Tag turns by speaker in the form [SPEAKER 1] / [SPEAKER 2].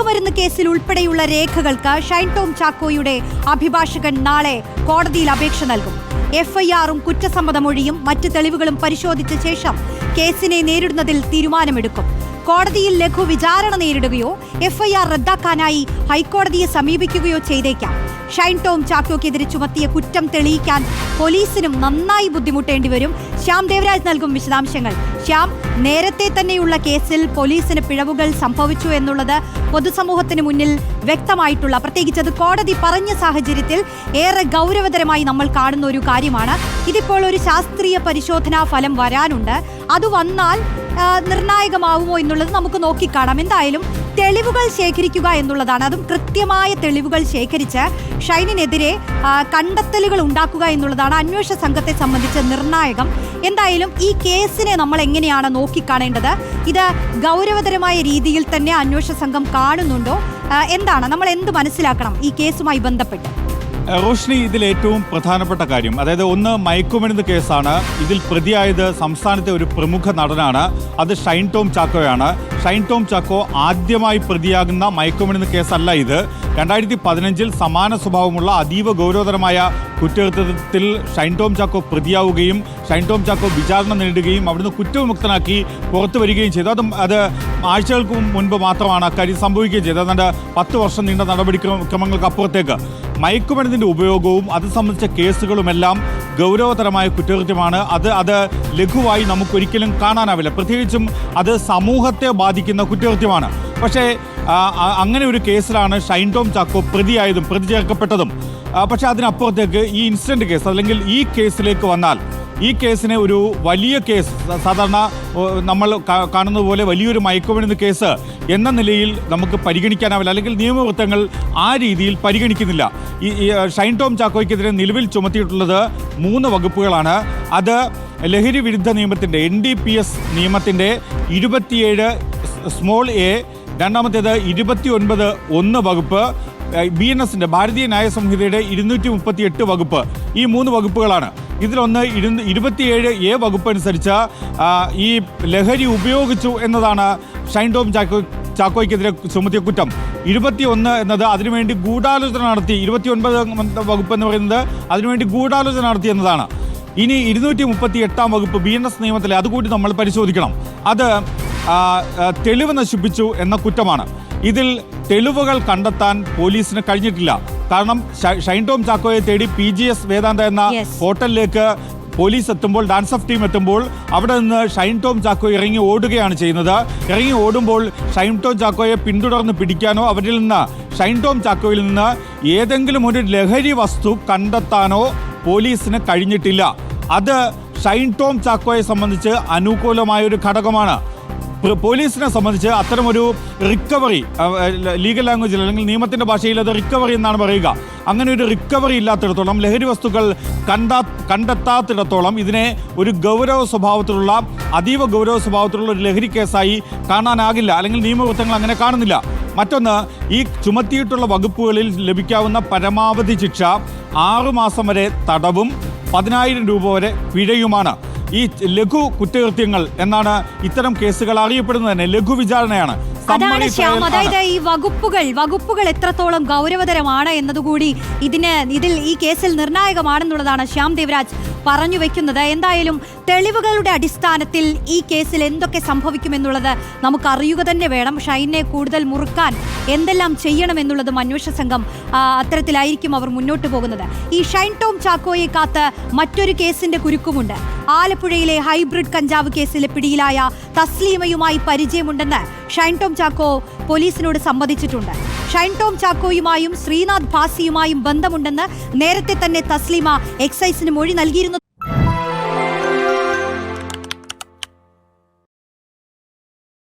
[SPEAKER 1] മയക്കുമരുന്ന് കേസിൽ ഉൾപ്പെടെയുള്ള രേഖകൾക്ക് ഷൈൻ ടോം ചാക്കോയുടെ അഭിഭാഷകൻ നാളെ കോടതിയിൽ അപേക്ഷ നൽകും. എഫ്ഐആറും കുറ്റസമ്മതമൊഴിയും മറ്റ് തെളിവുകളും പരിശോധിച്ച ശേഷം കേസിനെ നേരിടുന്നതിൽ തീരുമാനമെടുക്കും. കോടതിയിൽ ലഘു വിചാരണ നേരിടുകയോ എഫ്ഐആർ റദ്ദാക്കാനായി ഹൈക്കോടതിയെ സമീപിക്കുകയോ ചെയ്തേക്കാം. ഷൈൻ ടോം ചാക്കോക്കെതിരെ ചുമത്തിയ കുറ്റം തെളിയിക്കാൻ പോലീസിനും നന്നായി ബുദ്ധിമുട്ടേണ്ടി വരും. ശ്യാം ദേവരാജ് നൽകും വിശദാംശങ്ങൾ. ശ്യാം നേരത്തെ തന്നെയുള്ള കേസിൽ പോലീസിന് പിഴവുകൾ സംഭവിച്ചു എന്നുള്ളത് പൊതുസമൂഹത്തിന് മുന്നിൽ വ്യക്തമായിട്ടുള്ള പ്രത്യേകിച്ച് അത് കോടതി പറഞ്ഞ സാഹചര്യത്തിൽ ഏറെ ഗൗരവതരമായി നമ്മൾ കാണുന്ന ഒരു കാര്യമാണ്. ഇതിപ്പോൾ ഒരു ശാസ്ത്രീയ പരിശോധനാ ഫലം വരാനുണ്ട്. അത് വന്നാൽ നിർണായകമാവുമോ എന്നുള്ളത് നമുക്ക് നോക്കിക്കാണാം. എന്തായാലും തെളിവുകൾ ശേഖരിക്കുക എന്നുള്ളതാണ്. അതും കൃത്യമായ തെളിവുകൾ ശേഖരിച്ച് ഷൈനിനെതിരെ കണ്ടെത്തലുകൾ ഉണ്ടാക്കുക എന്നുള്ളതാണ് അന്വേഷണ സംഘത്തെ സംബന്ധിച്ച് നിർണായകം. എന്തായാലും ഈ കേസിനെ നമ്മൾ എങ്ങനെയാണ് നോക്കിക്കാണേണ്ടത്? ഇത് ഗൗരവതരമായ രീതിയിൽ തന്നെ അന്വേഷണ സംഘം കാണുന്നുണ്ടോ? എന്താണ്? നമ്മൾ എന്ത് മനസ്സിലാക്കണം ഈ കേസുമായി ബന്ധപ്പെട്ട്?
[SPEAKER 2] റോഷ്നി ഇതിൽ ഏറ്റവും പ്രധാനപ്പെട്ട കാര്യം അതായത് ഒന്ന് മയക്കുമരുന്ന് കേസാണ്. ഇതിൽ പ്രതിയായത് സംസ്ഥാനത്തെ ഒരു പ്രമുഖ നടനാണ്. അത് ഷൈൻ ടോം ചാക്കോയാണ്. ഷൈൻ ടോം ചാക്കോ ആദ്യമായി പ്രതിയാകുന്ന മയക്കുമരുന്ന് കേസല്ല ഇത്. രണ്ടായിരത്തി പതിനഞ്ചിൽ സമാന സ്വഭാവമുള്ള അതീവ ഗൗരവതരമായ കുറ്റകൃത്യത്തിൽ ഷൈൻ ടോം ചാക്കോ പ്രതിയാവുകയും ഷൈൻ ടോം ചാക്കോ വിചാരണ നേടുകയും അവിടുന്ന് കുറ്റവിമുക്തനാക്കി പുറത്തു വരികയും ചെയ്തു. അതും അത് ആഴ്ചകൾക്ക് മുൻപ് മാത്രമാണ് അക്കാര്യം സംഭവിക്കുകയും ചെയ്തത്. അതുകൊണ്ട് പത്ത് വർഷം നീണ്ട നടപടിക്രമങ്ങൾക്ക് അപ്പുറത്തേക്ക് മയക്കുമരുന്നിന്റെ ഉപയോഗവും അത് സംബന്ധിച്ച കേസുകളുമെല്ലാം ഗൗരവതരമായ കുറ്റകൃത്യമാണ്. അത് അത് ലഘുവായി നമുക്കൊരിക്കലും കാണാനാവില്ല. പ്രത്യേകിച്ചും അത് സമൂഹത്തെ ബാധിക്കുന്ന കുറ്റകൃത്യമാണ്. പക്ഷേ അങ്ങനെ ഒരു കേസിലാണ് ഷൈൻ ടോം ചാക്കോ പ്രതിയായതും പ്രതി ചേർക്കപ്പെട്ടതും പക്ഷേ അതിനപ്പുറത്തേക്ക് ഈ ഇൻസിഡന്റ് കേസ് അല്ലെങ്കിൽ ഈ കേസിലേക്ക് വന്നാൽ ഈ കേസിനെ ഒരു വലിയ കേസ് സാധാരണ നമ്മൾ കാണുന്ന കാണുന്നത് പോലെ വലിയൊരു മയക്കുമരുന്ന് കേസ് എന്ന നിലയിൽ നമുക്ക് പരിഗണിക്കാനാവില്ല അല്ലെങ്കിൽ നിയമവൃത്തങ്ങൾ ആ രീതിയിൽ പരിഗണിക്കുന്നില്ല. ഈ ഷൈൻ ടോം ചാക്കോയ്ക്കെതിരെ നിലവിൽ ചുമത്തിയിട്ടുള്ളത് മൂന്ന് വകുപ്പുകളാണ്. അത് ലഹരി വിരുദ്ധ നിയമത്തിന്റെ എൻ ഡി പി എസ് നിയമത്തിന്റെ ഇരുപത്തിയേഴ് സ്മോൾ എ രണ്ടാമത്തേത് ഇരുപത്തി ഒൻപത് ഒന്ന് വകുപ്പ് ബി എൻ എസിന്റെ ഭാരതീയ ന്യായ സംഹിതയുടെ ഇരുന്നൂറ്റി മുപ്പത്തി എട്ട് വകുപ്പ്. ഈ മൂന്ന് വകുപ്പുകളാണ്. ഇതിലൊന്ന് ഇരു ഇരുപത്തിയേഴ് എ വകുപ്പ് അനുസരിച്ച് ഈ ലഹരി ഉപയോഗിച്ചു എന്നതാണ് ഷൈൻ ടോം ചാക്കോ ചാക്കോയ്ക്കെതിരെ ചുമത്തിയ കുറ്റം. ഇരുപത്തിയൊന്ന് എന്നത് അതിനുവേണ്ടി ഗൂഢാലോചന നടത്തി ഇരുപത്തിയൊൻപത് വകുപ്പ് എന്ന് പറയുന്നത് അതിനുവേണ്ടി ഗൂഢാലോചന നടത്തി എന്നതാണ്. ഇനി ഇരുന്നൂറ്റി മുപ്പത്തി എട്ടാം വകുപ്പ് ബി എൻ എസ് നിയമത്തിലെ അതുകൂടി നമ്മൾ പരിശോധിക്കണം. അത് തെളിവ് നശിപ്പിച്ചു എന്ന കുറ്റമാണ്. ഇതിൽ തെളിവുകൾ കണ്ടെത്താൻ പോലീസിന് കഴിഞ്ഞിട്ടില്ല. കാരണം ഷൈൻ ടോം ചാക്കോയെ തേടി പി ജി എസ് വേദാന്ത എന്ന ഹോട്ടലിലേക്ക് പോലീസ് എത്തുമ്പോൾ ഡാൻസ് ഓഫ് ടീം എത്തുമ്പോൾ അവിടെ നിന്ന് ഷൈൻ ടോം ചാക്കോ ഇറങ്ങി ഓടുകയാണ് ചെയ്യുന്നത്. ഇറങ്ങി ഓടുമ്പോൾ ഷൈൻ ടോം ചാക്കോയെ പിന്തുടർന്ന് പിടിക്കാനോ അവരിൽ നിന്ന് ഷൈൻ ടോം ചാക്കോയിൽ നിന്ന് ഏതെങ്കിലും ഒരു ലഹരി വസ്തു കണ്ടെത്താനോ പോലീസിന് കഴിഞ്ഞിട്ടില്ല. അത് ഷൈൻ ടോം ചാക്കോയെ സംബന്ധിച്ച് അനുകൂലമായ ഒരു ഘടകമാണ്. പോലീസിനെ സംബന്ധിച്ച് അത്തരമൊരു റിക്കവറി ലീഗൽ ലാംഗ്വേജിൽ അല്ലെങ്കിൽ നിയമത്തിന്റെ ഭാഷയിൽ അത് റിക്കവറി എന്നാണ് പറയുക. അങ്ങനെ ഒരു റിക്കവറി ഇല്ലാത്തിടത്തോളം ലഹരി വസ്തുക്കൾ കണ്ടാ കണ്ടെത്താത്തിടത്തോളം ഇതിനെ ഒരു ഗൗരവ സ്വഭാവത്തിലുള്ള അതീവ ഗൗരവ സ്വഭാവത്തിലുള്ള ഒരു ലഹരി കേസായി കാണാനാകില്ല അല്ലെങ്കിൽ നിയമവൃത്തങ്ങൾ അങ്ങനെ കാണുന്നില്ല. മറ്റൊന്ന് ഈ ചുമത്തിയിട്ടുള്ള വകുപ്പുകളിൽ ലഭിക്കാവുന്ന പരമാവധി ശിക്ഷ ആറുമാസം വരെ തടവും പതിനായിരം രൂപ വരെ പിഴയുമാണ്. ഈ ലഘു കുറ്റകൃത്യങ്ങൾ എന്നാണ് ഇത്തരം കേസുകൾ അറിയപ്പെടുന്നത് തന്നെ. ലഘു വിചാരണയാണ്.
[SPEAKER 1] അതാണ് ശ്യാം. അതായത് ഈ വകുപ്പുകൾ വകുപ്പുകൾ എത്രത്തോളം ഗൗരവതരമാണ് എന്നതുകൂടി ഇതിന് ഇതിൽ ഈ കേസിൽ നിർണായകമാണെന്നുള്ളതാണ് ശ്യാം ദേവരാജ് പറഞ്ഞു വെക്കുന്നത്? എന്തായാലും തെളിവുകളുടെ അടിസ്ഥാനത്തിൽ ഈ കേസിൽ എന്തൊക്കെ സംഭവിക്കുമെന്നുള്ളത് നമുക്ക് അറിയുക തന്നെ വേണം. ഷൈനെ കൂടുതൽ മുറുക്കാൻ എന്തെല്ലാം ചെയ്യണമെന്നുള്ളതും അന്വേഷണ സംഘം അത്തരത്തിലായിരിക്കും അവർ മുന്നോട്ട് പോകുന്നത്. ഈ ഷൈൻ ടോം ചാക്കോയെ കാത്ത് മറ്റൊരു കേസിന്റെ കുരുക്കുമുണ്ട്. ആലപ്പുഴയിലെ ഹൈബ്രിഡ് കഞ്ചാവ് കേസിലെ പിടിയിലായ തസ്ലീമയുമായി പരിചയമുണ്ടെന്ന് ഷൈൻ ടോം ചാക്കോ പോലീസിനോട് സമ്മതിച്ചിട്ടുണ്ട്. ഷൈൻ ടോം ചാക്കോയുമായും ശ്രീനാഥ് ഭാസിയുമായും ബന്ധമുണ്ടെന്ന് നേരത്തെ തന്നെ തസ്ലീമ എക്സൈസിന് മൊഴി നൽകിയിരുന്നു.